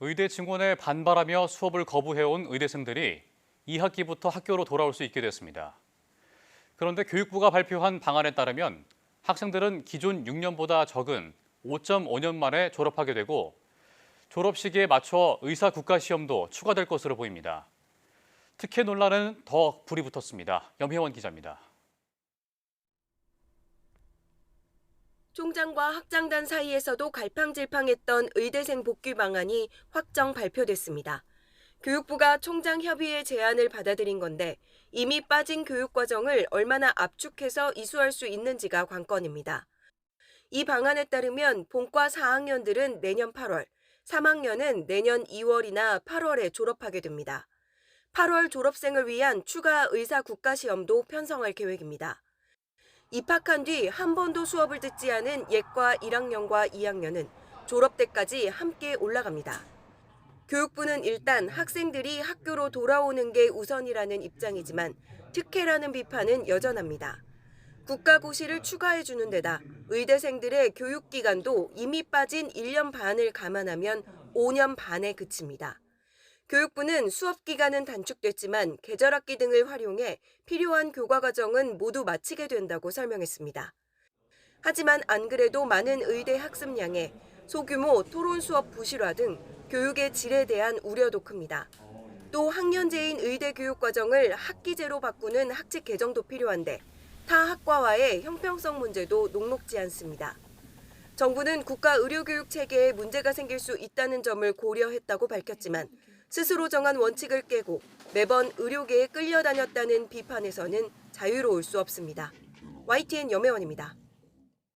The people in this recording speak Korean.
의대 증원에 반발하며 수업을 거부해온 의대생들이 2학기부터 학교로 돌아올 수 있게 됐습니다. 그런데 교육부가 발표한 방안에 따르면 학생들은 기존 6년보다 적은 5.5년 만에 졸업하게 되고 졸업 시기에 맞춰 의사 국가 시험도 추가될 것으로 보입니다. 특혜 논란은 더 불이 붙었습니다. 염혜원 기자입니다. 총장과 학장단 사이에서도 갈팡질팡했던 의대생 복귀 방안이 확정 발표됐습니다. 교육부가 총장 협의회 제안을 받아들인 건데 이미 빠진 교육 과정을 얼마나 압축해서 이수할 수 있는지가 관건입니다. 이 방안에 따르면 본과 4학년들은 내년 8월, 3학년은 내년 2월이나 8월에 졸업하게 됩니다. 8월 졸업생을 위한 추가 의사 국가 시험도 편성할 계획입니다. 입학한 뒤 한 번도 수업을 듣지 않은 예과 1학년과 2학년은 졸업 때까지 함께 올라갑니다. 교육부는 일단 학생들이 학교로 돌아오는 게 우선이라는 입장이지만 특혜라는 비판은 여전합니다. 국가고시를 추가해 주는 데다 의대생들의 교육 기간도 이미 빠진 1년 반을 감안하면 5년 반에 그칩니다. 교육부는 수업 기간은 단축됐지만 계절 학기 등을 활용해 필요한 교과 과정은 모두 마치게 된다고 설명했습니다. 하지만 안 그래도 많은 의대 학습량에 소규모 토론 수업 부실화 등 교육의 질에 대한 우려도 큽니다. 또 학년제인 의대 교육 과정을 학기제로 바꾸는 학칙 개정도 필요한데 타 학과와의 형평성 문제도 녹록지 않습니다. 정부는 국가 의료교육 체계에 문제가 생길 수 있다는 점을 고려했다고 밝혔지만 스스로 정한 원칙을 깨고 매번 의료계에 끌려다녔다는 비판에서는 자유로울 수 없습니다. YTN 염혜원입니다.